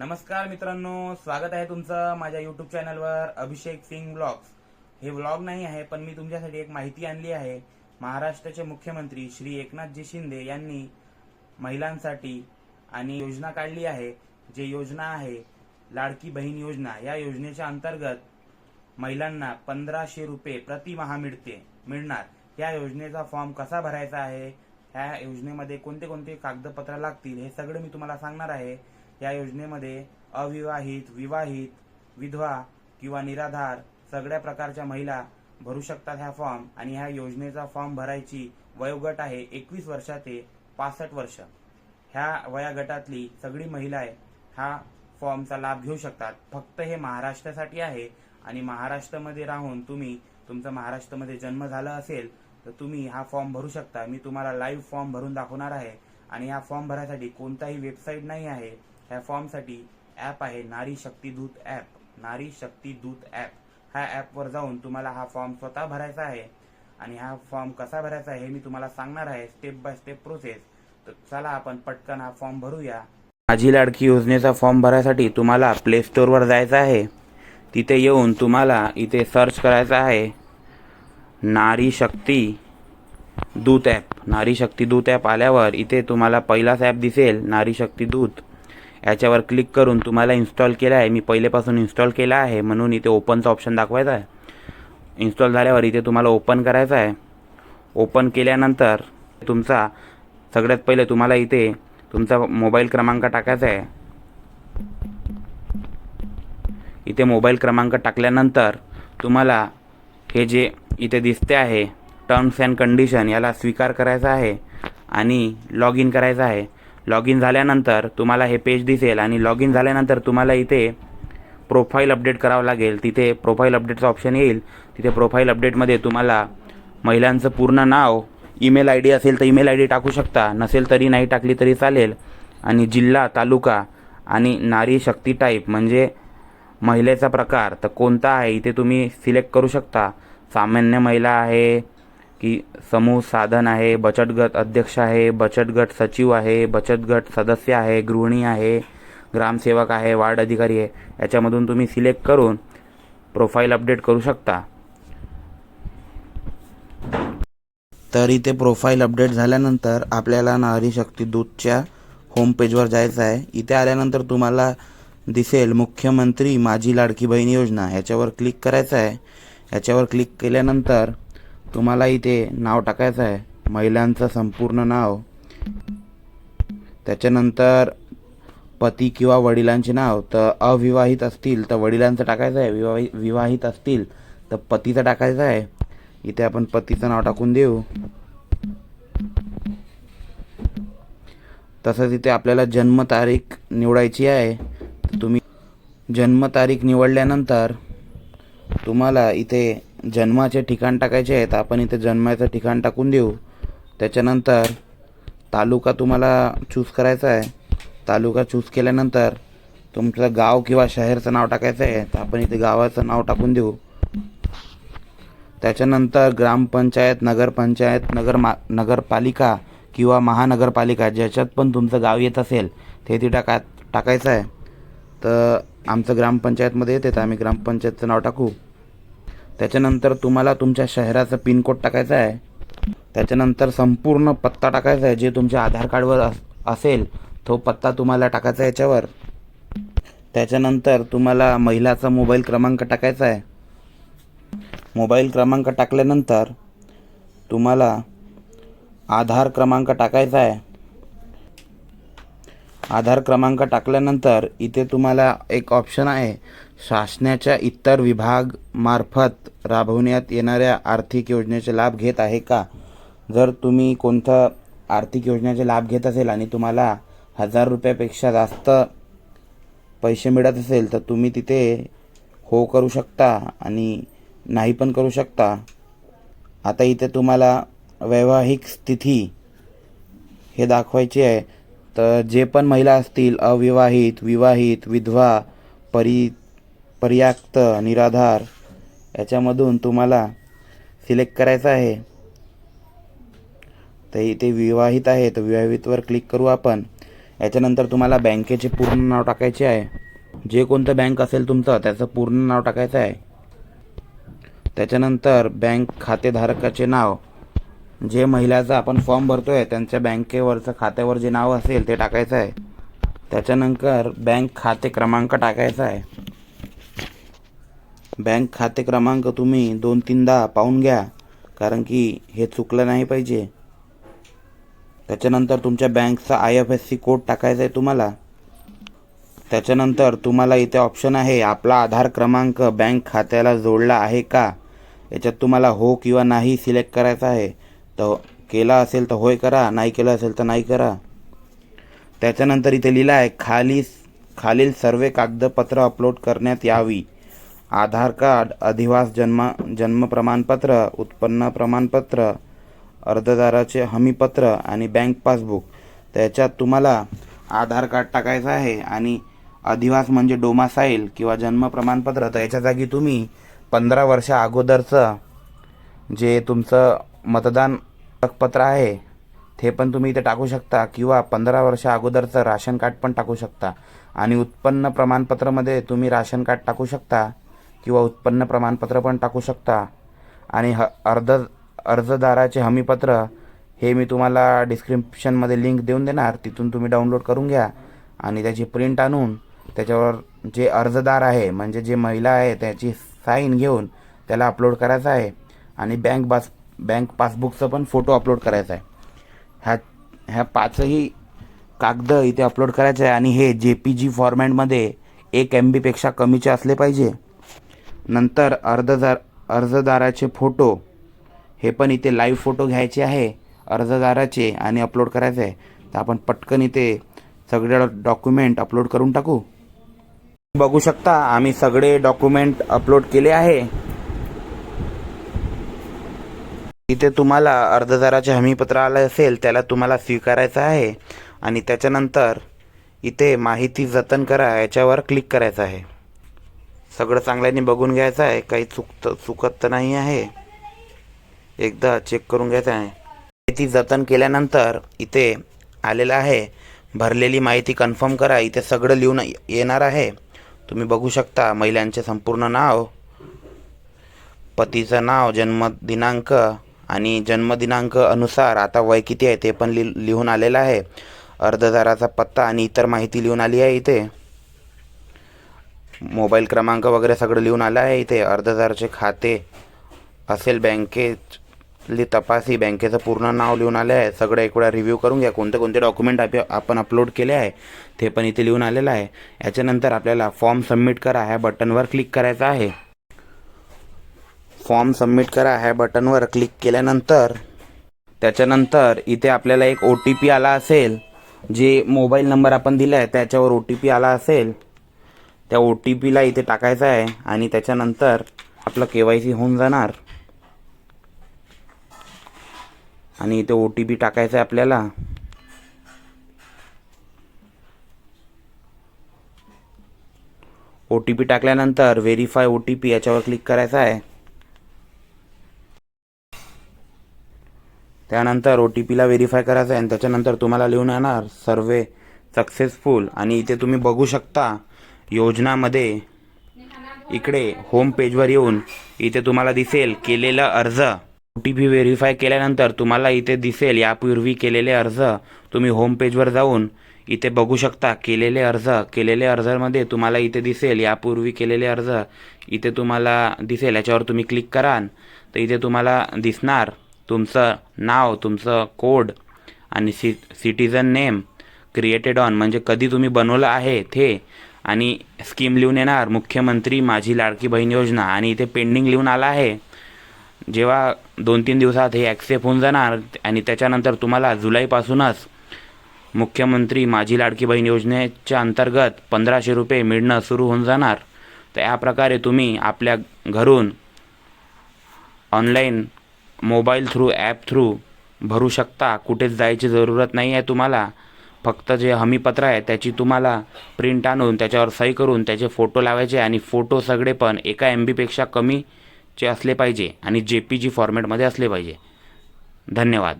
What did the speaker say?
नमस्कार मित्रांनो स्वागत आहे तुमचं माझ्या युट्यूब चॅनलवर अभिषेक सिंग ब्लॉग्स. हे ब्लॉग नाही आहे पण मी तुमच्यासाठी एक माहिती आणली आहे. महाराष्ट्राचे मुख्यमंत्री श्री एकनाथजी शिंदे यांनी महिलांसाठी आणि योजना काढली आहे. जे योजना आहे लाडकी बहीण योजना या योजनेच्या अंतर्गत महिलांना पंधराशे रुपये प्रतिमहा मिळते मिळणार. या योजनेचा फॉर्म कसा भरायचा आहे? ह्या योजनेमध्ये कोणते कोणते कागदपत्र लागतील? हे सगळं मी तुम्हाला सांगणार आहे. या योजनेमध्ये अविवाहित विवाहित विधवा किंवा निराधार सगळ्या प्रकारच्या महिला भरू शकतात ह्या फॉर्म आणि ह्या योजनेचा फॉर्म भरायची वयोगट आहे एकवीस वर्षा ते पासष्ट वर्ष. ह्या वयागटातली सगळी महिला आहे हा फॉर्मचा लाभ घेऊ शकतात. फक्त हे महाराष्ट्रासाठी आहे आणि महाराष्ट्रामध्ये राहून तुम्ही तुमचा महाराष्ट्रामध्ये जन्म झाला असेल तर तुम्ही हा फॉर्म भरू शकता. मी तुम्हाला लाईव्ह फॉर्म भरून दाखवणार आहे आणि हा फॉर्म भरायसाठी कोणताही वेबसाईट नाही आहे. ह्या फॉर्मसाठी ॲप आहे नारी शक्ती दूत ॲप नारी शक्ती दूत ॲप ह्या ॲपवर जाऊन तुम्हाला हा फॉर्म स्वतः भरायचा आहे. आणि हा फॉर्म कसा भरायचा आहे हे मी तुम्हाला सांगणार आहे स्टेप बाय स्टेप प्रोसेस तर चला आपण पटकन हा फॉर्म भरूया. माझी लाडकी योजनेचा फॉर्म भरायसाठी तुम्हाला प्ले स्टोअरवर जायचं आहे. तिथे येऊन तुम्हाला इथे सर्च करायचं आहे. नारी शक्ती दूत ॲप नारी शक्ती दूत ॲप आल्यावर इथे तुम्हाला पहिलाच ॲप दिसेल. नारी शक्ती दूत. याच्यावर क्लिक करून तुम्हाला इन्स्टॉल केलं आहे. मी पहिलेपासून इन्स्टॉल केला आहे म्हणून इथे ओपनचा ऑप्शन दाखवायचा आहे. इन्स्टॉल झाल्यावर इथे तुम्हाला ओपन करायचं आहे. ओपन केल्यानंतर तुमचा सगळ्यात पहिले तुम्हाला इथे तुमचा मोबाईल क्रमांक टाकायचा आहे. इथे मोबाईल क्रमांक टाकल्यानंतर तुम्हाला हे जे इथे दिसते आहे टर्म्स अँड कंडिशन याला स्वीकार करायचा आहे आणि लॉग इन करायचं आहे. लॉग इन झाल्यानंतर तुम्हाला हे पेज दिसेल आणि लॉग इन झाल्यानंतर तुम्हाला इथे प्रोफाईल अपडेट करावं लागेल. तिथे प्रोफाईल अपडेटचं ऑप्शन येईल. तिथे प्रोफाईल अपडेटमध्ये तुम्हाला महिलांचं पूर्ण नाव ईमेल आय डी असेल तर ईमेल आय डी टाकू शकता. नसेल तरी नाही टाकली तरी चालेल. आणि जिल्हा तालुका आणि नारी शक्ती टाईप म्हणजे महिलेचा प्रकार. तर कोणता आहे? इथे तुम्ही सिलेक्ट करू शकता. सामान्य महिला आहे की समूह साधन आहे बचत गट अध्यक्ष आहे बचत गट सचिव आहे बचत गट सदस्य आहे गृहिणी आहे ग्रामसेवक आहे वार्ड अधिकारी आहे याच्यामधून तुम्ही सिलेक्ट करून प्रोफाईल अपडेट करू शकता. तर इथे प्रोफाईल अपडेट झाल्यानंतर आपल्याला नारी शक्ती दूतच्या होम पेजवर जायचं आहे. इथे आल्यानंतर तुम्हाला दिसेल मुख्यमंत्री माझी लाडकी बहीण योजना. याच्यावर क्लिक करायचं आहे. याच्यावर क्लिक केल्यानंतर तुम्हाला इथे नाव टाकायचं आहे. महिलांचं संपूर्ण नाव. त्याच्यानंतर पती किंवा वडिलांचे नाव. तर अविवाहित असतील तर वडिलांचं टाकायचं आहे. विवाहित विवाहित असतील तर पतीचं टाकायचं आहे. इथे आपण पतीचं नाव टाकून देऊ. तसंच इथे आपल्याला जन्मतारीख निवडायची आहे. तुम्ही जन्मतारीख निवडल्यानंतर तुम्हाला इथे जन्माचे ठिकाण टाकायचे आहेत आपण इथे जन्माचं ठिकाण टाकून देऊ. त्याच्यानंतर तालुका तुम्हाला चूज करायचा आहे. तालुका चूज केल्यानंतर तुमचं गाव किंवा शहरचं नाव टाकायचं आहे तर आपण इथे गावाचं नाव टाकून देऊ. त्याच्यानंतर ग्रामपंचायत नगरपंचायत नगर मा नगरपालिका किंवा महानगरपालिका ज्याच्यात पण तुमचं गाव येत असेल ते ती टाका टाकायचं आहे. तर आमचं ग्रामपंचायतमध्ये येते तर आम्ही ग्रामपंचायतचं नाव टाकू. त्याच्यानंतर तुम्हाला तुमच्या शहराचं पिनकोड टाकायचा आहे. त्याच्यानंतर संपूर्ण पत्ता टाकायचा आहे. जे तुमच्या आधार कार्डवर अस असेल तो पत्ता तुम्हाला टाकायचा आहे याच्यावर. त्याच्यानंतर तुम्हाला महिलाचा मोबाईल क्रमांक टाकायचा आहे. मोबाईल क्रमांक टाकल्यानंतर तुम्हाला आधार क्रमांक टाकायचा आहे. आधार क्रमांक टाकल्यानंतर इथे तुम्हाला एक ऑप्शन आहे. शासनाच्या इतर विभाग मार्फत राबवण्यात येणाऱ्या आर्थिक योजनेचे लाभ घेत आहे का? जर तुम्ही कोणतं आर्थिक योजनेचे लाभ घेत असेल आणि तुम्हाला हजार रुपयापेक्षा जास्त पैसे मिळत असेल तर तुम्ही तिथे हो करू शकता आणि नाही पण करू शकता. आता इथे तुम्हाला वैवाहिक स्थिती हे दाखवायची आहे. तर जे पण महिला असतील अविवाहित विवाहित विधवा परि पर्याक्त निराधार याच्यामधून तुम्हाला सिलेक्ट करायचं आहे. तर इथे विवाहित आहे तर विवाहितवर क्लिक करू आपण. याच्यानंतर तुम्हाला बँकेचे पूर्ण नाव टाकायचे आहे. जे कोणतं बँक असेल तुमचं त्याचं पूर्ण नाव टाकायचं आहे. त्याच्यानंतर बँक खातेधारकाचे नाव. जे महिलाचा आपण फॉर्म भरतो आहे त्यांच्या बँकेवरचं खात्यावर जे नाव असेल ते टाकायचं आहे. त्याच्यानंतर बँक खाते क्रमांक टाकायचा आहे. बँक खाते क्रमांक तुम्ही दोन तीनदा पाहून घ्या कारण की हे चुकलं नाही पाहिजे. त्याच्यानंतर तुमच्या बँकचा I F S C code टाकायचा आहे तुम्हाला. त्याच्यानंतर तुम्हाला इथे ऑप्शन आहे आपला आधार क्रमांक बँक खात्याला जोडला आहे का? याच्यात तुम्हाला हो किंवा नाही सिलेक्ट करायचं आहे. तर केला असेल तर होय करा नाही केलं असेल तर नाही करा. त्याच्यानंतर इथे लिहिलं आहे खाली खालील सर्व कागदपत्र अपलोड करण्यात यावी. आधार कार्ड अधिवास जन्म जन्म प्रमाणपत्र उत्पन्न प्रमाणपत्र अर्जदाराचे हमीपत्र आणि बँक पासबुक. त्याच्यात तुम्हाला आधार कार्ड टाकायचं आहे आणि अधिवास म्हणजे डोमासाईल किंवा जन्म प्रमाणपत्र. तर याच्या जागी तुम्ही पंधरा वर्षा अगोदरचं जे तुमचं मतदान ओळखपत्र आहे. ते पण तुम्ही इथे टाकू शकता किंवा पंधरा वर्षा अगोदरचं राशन कार्ड पण टाकू शकता. आणि उत्पन्न प्रमाणपत्रामध्ये तुम्ही राशन कार्ड टाकू शकता किंवा उत्पन्न प्रमाणपत्र पण टाकू शकता. आणि ह अर्ज अर्जदाराचे हमीपत्र हे मी तुम्हाला डिस्क्रिप्शनमध्ये लिंक देऊन देणार. तिथून तुम्ही डाउनलोड करून घ्या आणि त्याची प्रिंट आणून त्याच्यावर जे अर्जदार आहे म्हणजे जे महिला आहे त्याची साईन घेऊन त्याला अपलोड करायचं आहे. आणि बँक पास बँक पासबुकचं पण फोटो अपलोड करायचा आहे. ह्या ह्या पाचही कागद इथे अपलोड करायचे आहे आणि हे जे पी जी फॉर्मॅटमध्ये एक एम बीपेक्षा कमीचे असले पाहिजे. नंतर अर्जदार अर्जदाराचे फोटो हे पण इथे लाईव्ह फोटो घ्यायचे आहे अर्जदाराचे आणि अपलोड करायचे आहे. तर आपण पटकन इथे सगळे डॉक्युमेंट अपलोड करून टाकू. बघू शकता आम्ही सगळे डॉक्युमेंट अपलोड केले आहे. इथे तुम्हाला अर्जदाराचे हमीपत्र आलं असेल त्याला तुम्हाला स्वीकारायचं आहे. आणि त्याच्यानंतर इथे माहिती जतन करा याच्यावर क्लिक करायचं आहे. सगळं चांगल्याने बघून घ्यायचं आहे. काही चुकत चुकत तर नाही आहे. एकदा चेक करून घ्यायचं आहे. माहिती जतन केल्यानंतर इथे आलेलं आहे. भरलेली माहिती कन्फर्म करा. इथे सगळं लिहून येणार आहे. तुम्ही बघू शकता महिलांचे संपूर्ण नाव पतीचं नाव जन्मदिनांक आणि जन्मदिनांक अनुसार आता वय किती आहे ते पण लि लिहून आलेलं आहे. अर्जदाराचा पत्ता आणि इतर माहिती लिहून आली आहे इथे. मोबाईल क्रमांक वगैरे सगळं लिहून आलं आहे इथे. अर्जदाराचे खाते असेल बँकेतली तपासी बँकेचं पूर्ण नाव लिहून आले आहे. सगळं एक वेळा रिव्ह्यू करून घ्या. कोणते कोणते डॉक्युमेंट आप आपण अपलोड केले आहे ते पण इथे लिहून आलेलं आहे. याच्यानंतर आपल्याला फॉर्म सबमिट करा. ह्या बटनवर क्लिक करायचं आहे. फॉर्म सबमिट करा ह्या बटनवर क्लिक केल्यानंतर त्याच्यानंतर इथे आपल्याला एक ओ टी पी आला असेल जे मोबाईल नंबर आपण दिला आहे त्याच्यावर ओ टी पी आला असेल त्या ओ टी पीला इथे टाकायचा आहे आणि त्याच्यानंतर आपलं के वाय सी होऊन जाणार. आणि इथे ओ टी पी टाकायचा आहे आपल्याला. ओ टी पी टाकल्यानंतर व्हेरीफाय ओ टी पी याच्यावर क्लिक करायचं आहे. त्यानंतर ओ टी पीला व्हेरीफाय करायचं आहे आणि त्याच्यानंतर तुम्हाला लिहून येणार सर्वे सक्सेसफुल आणि इथे तुम्ही बघू शकता योजनामध्ये इकडे होम पेजवर येऊन इथे तुम्हाला दिसेल केलेला अर्ज. ओ टी पी व्हेरीफाय केल्यानंतर तुम्हाला इथे दिसेल यापूर्वी केलेले अर्ज. तुम्ही होम पेजवर जाऊन इथे बघू शकता केलेले अर्ज. केलेले अर्जामध्ये तुम्हाला इथे दिसेल यापूर्वी केलेले अर्ज. इथे तुम्हाला दिसेल याच्यावर तुम्ही क्लिक कराल तर इथे तुम्हाला दिसणार. तुमचं नाव तुमचं कोड आणि सि सिटीजन नेम क्रिएटेड ऑन म्हणजे कधी तुम्ही बनवलं आहे ते आणि स्कीम लिहून येणार मुख्यमंत्री माझी लाडकी बहीण योजना आणि इथे पेंडिंग लिहून आला आहे. जेव्हा दोन तीन दिवसात हे ॲक्सेप्ट होऊन जाणार आणि त्याच्यानंतर तुम्हाला जुलैपासूनच मुख्यमंत्री माझी लाडकी बहीण योजनेच्या अंतर्गत पंधराशे रुपये मिळणं सुरू होऊन जाणार. तर या प्रकारे तुम्ही आपल्या घरून online mobile through app through भरू शकता. कुठेच जायची जरूरत नाही आहे तुम्हाला. फक्त जे हमीपत्र आहे त्याची तुम्हाला प्रिंट आणून त्याच्यावर सही करून त्याचे फोटो लावायचे आणि फोटो सगळे पण एका एम बीपेक्षा कमीचे असले पाहिजे आणि जे पी जी फॉर्मॅटमध्ये असले पाहिजे. धन्यवाद.